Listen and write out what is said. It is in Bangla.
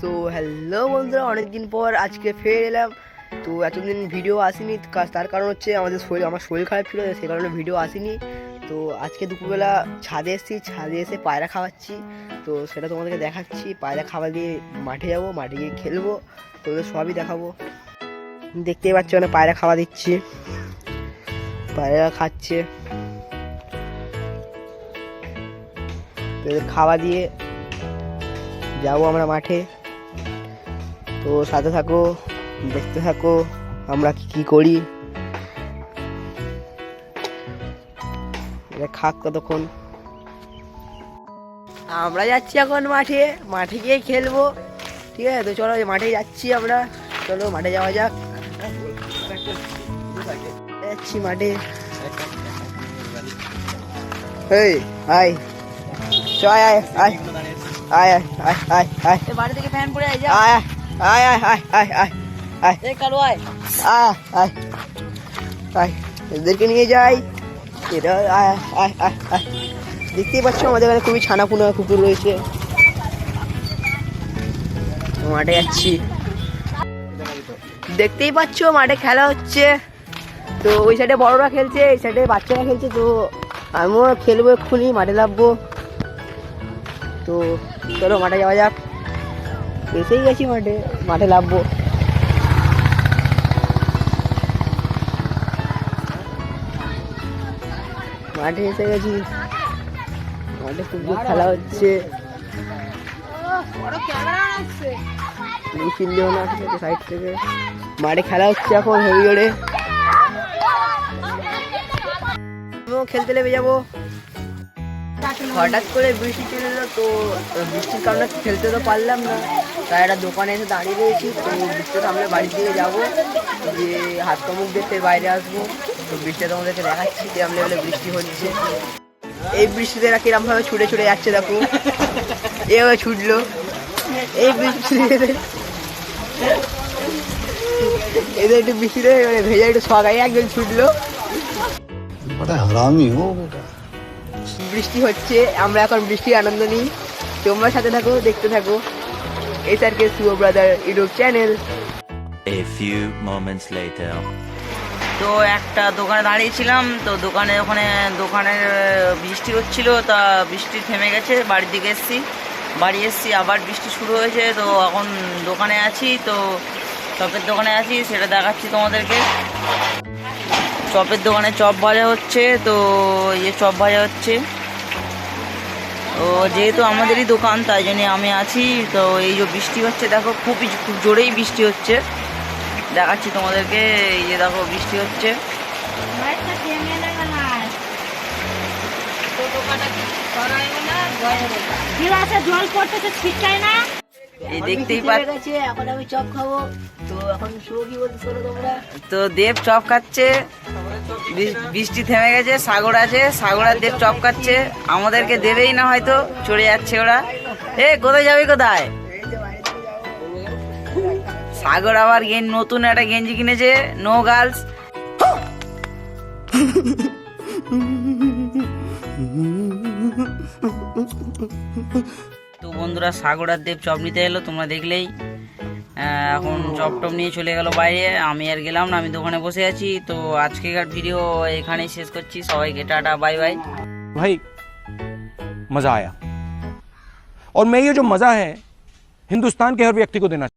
সো হ্যালো বন্ধুরা, অনেকদিন পর আজকে ফের এলাম। তো এতদিন ভিডিও আসেনি তার কারণ হচ্ছে আমাদের শরীর আমার শরীর খারাপ ছিল সেই কারণে ভিডিও আসেনি। তো আজকে দুপুরবেলা ছাদে এসেছি, ছাদে এসে পায়রা খাওয়াচ্ছি। তো সেটা তোমাদেরকে দেখাচ্ছি। পায়রা খাওয়া দিয়ে মাঠে যাব, মাঠে গিয়ে খেলব তোদের সবই দেখাবো। দেখতেই পাচ্ছ মানে পায়রা খাওয়া দিচ্ছি। পায়রা খাচ্ছে। খাওয়া দিয়ে যাব আমরা মাঠে। তো সাথে থাকো দেখতে থাকো আমরা কি কি করি? খাক কতক্ষণ। আমরা যাচ্ছি এখন মাঠে মাঠে গিয়ে খেলব ঠিক আছে? তো চলো মাঠে যাচ্ছি আমরা। চলো মাঠে যাওয়া যাক। যাচ্ছি মাঠে। এই আয়। চ আয় আয়। আয় আয় আয় আয় আয়। বাড়ি থেকে ফ্যান পড়ে আয় যা। আয়। আয় আয় আয় আয় আয় আয়। এ কালো আয়। আয় আয়। আয় এদেরকে নিয়ে যাই। এরা আয় আয় আয় আয়। দেখতেই পাচ্ছ আমাদের এখানে খুবই ছানাপুনা কুকুর রয়েছে। মাঠে যাচ্ছি। দেখতেই পাচ্ছ মাঠে খেলা হচ্ছে। তো ওই সাইডে বড়রা খেলছে এই সাইডে বাচ্চারা খেলছে। তো আমিও খেলব এক্ষুনি মাঠে নামবো। তো চলো মাঠে যাওয়া যাক। এসেই গেছি মাঠে মাঠে নামবো। মাঠে এসে গেছি। মাঠে ফুটবল খেলা হচ্ছে। সাইড থেকে। মাঠে খেলা হচ্ছে এখন হেভি জোরে খেলতে নেমে যাব। হঠাৎ করে বৃষ্টি চলে এলো, তো বৃষ্টির কারণে খেলতে তো পারলাম না। তাই একটা দোকানে এসে দাঁড়িয়ে রয়েছি, তো বৃষ্টি সামনে বাড়ির দিকে যাব। যে হাত মুখ দেখতে বাইরে আসব। তো বৃষ্টিতে তোমাদেরকে দেখাচ্ছি কিরম লেভেলে বৃষ্টি হচ্ছে। এই বৃষ্টিতে এরা কিরমভাবে ছুটে ছুটে যাচ্ছে দেখো। এভাবে ছুটলো। এই বৃষ্টিতে এদের একটু বৃষ্টিতে ভেজা একটু সকালে একজন ছুটলো। হারামি বেটা। বৃষ্টি হচ্ছে আমরা এখন বৃষ্টির আনন্দ নিই। তোমরা সাথে থাকো দেখতে থাকো। S R K Shubho brother YouTube channel. A few moments later. তো একটা দোকানে দাঁড়িয়েছিলাম তো দোকানে ওখানে দোকানের বৃষ্টি হচ্ছিল তা বৃষ্টি থেমে গেছে বাড়ির দিকে এসছি। বাড়ি এসছি আবার বৃষ্টি শুরু হয়েছে তো এখন দোকানে আছি তো চপের দোকানে আছি সেটা দেখাচ্ছি তোমাদেরকে। চপের দোকানে চপ ভাজা হচ্ছে তো ইয়ে চপ ভাজা হচ্ছে। তো যেহেতু আমাদেরই দোকান তাই জন্য আমি আছি। তো এই যে বৃষ্টি হচ্ছে দেখো খুবই খুব জোরেই বৃষ্টি হচ্ছে। দেখাচ্ছি তোমাদেরকে এই যে দেখো বৃষ্টি হচ্ছে। জল পড়তেছে ছিটকায় না এই দেখতেই পাচ্ছ এখন আমি চপ খাব। তো এখন শুভ কি বলতে তোমরা? তো দেব চপ খাচ্ছে। বৃষ্টি থেমে গেছে, সাগর আছে সাগর আর দেব চপ খাচ্ছে আমাদেরকে দেবেই না হয়তো চলে যাচ্ছে ওরা। এ, কোথায় যাবি কোথায়? সাগর আবার নতুন একটা গেঞ্জি কিনেছে নো গার্লস তো বন্ধুরা, সাগর আর দেব চপ নিতে এলো, তোমরা দেখলেই। এখন চপ টপ নিয়ে চলে গেল বাইরে আমি আর গেলাম না আমি দোকানে বসে আছি তো আজকেকার ভিডিও এখানেই শেষ করছি সবাইকে টাটা বাই বাই भाई मज़ा आया और मैं ये जो मज़ा है हिंदुस्तान के हर व्यक्ति को देना